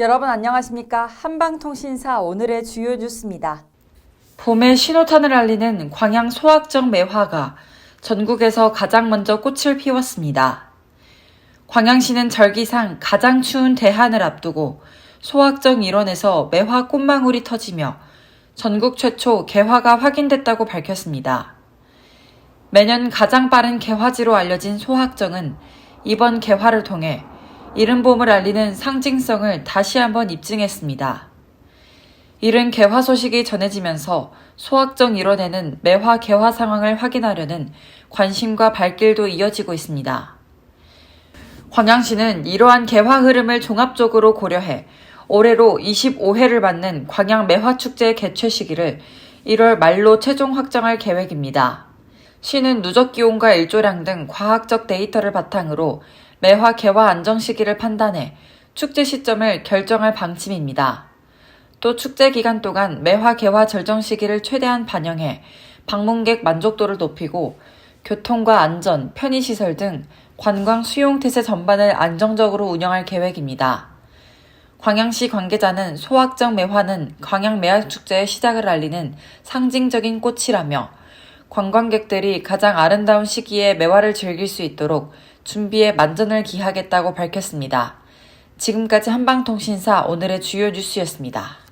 여러분 안녕하십니까? 한방통신사 오늘의 주요 뉴스입니다. 봄의 신호탄을 알리는 광양 소확정 매화가 전국에서 가장 먼저 꽃을 피웠습니다. 광양시는 절기상 가장 추운 대한을 앞두고 소확정 일원에서 매화 꽃망울이 터지며 전국 최초 개화가 확인됐다고 밝혔습니다. 매년 가장 빠른 개화지로 알려진 소확정은 이번 개화를 통해 이른 봄을 알리는 상징성을 다시 한번 입증했습니다. 이른 개화 소식이 전해지면서 소확정 일원에는 매화 개화 상황을 확인하려는 관심과 발길도 이어지고 있습니다. 광양시는 이러한 개화 흐름을 종합적으로 고려해 올해로 25회를 맞는 광양 매화축제 개최 시기를 1월 말로 최종 확정할 계획입니다. 시는 누적 기온과 일조량 등 과학적 데이터를 바탕으로 매화 개화 안정 시기를 판단해 축제 시점을 결정할 방침입니다. 또 축제 기간 동안 매화 개화 절정 시기를 최대한 반영해 방문객 만족도를 높이고 교통과 안전, 편의시설 등 관광 수용 태세 전반을 안정적으로 운영할 계획입니다. 광양시 관계자는 소확정 매화는 광양 매화축제의 시작을 알리는 상징적인 꽃이라며 관광객들이 가장 아름다운 시기에 매화를 즐길 수 있도록 준비에 만전을 기하겠다고 밝혔습니다. 지금까지 한방통신사 오늘의 주요 뉴스였습니다.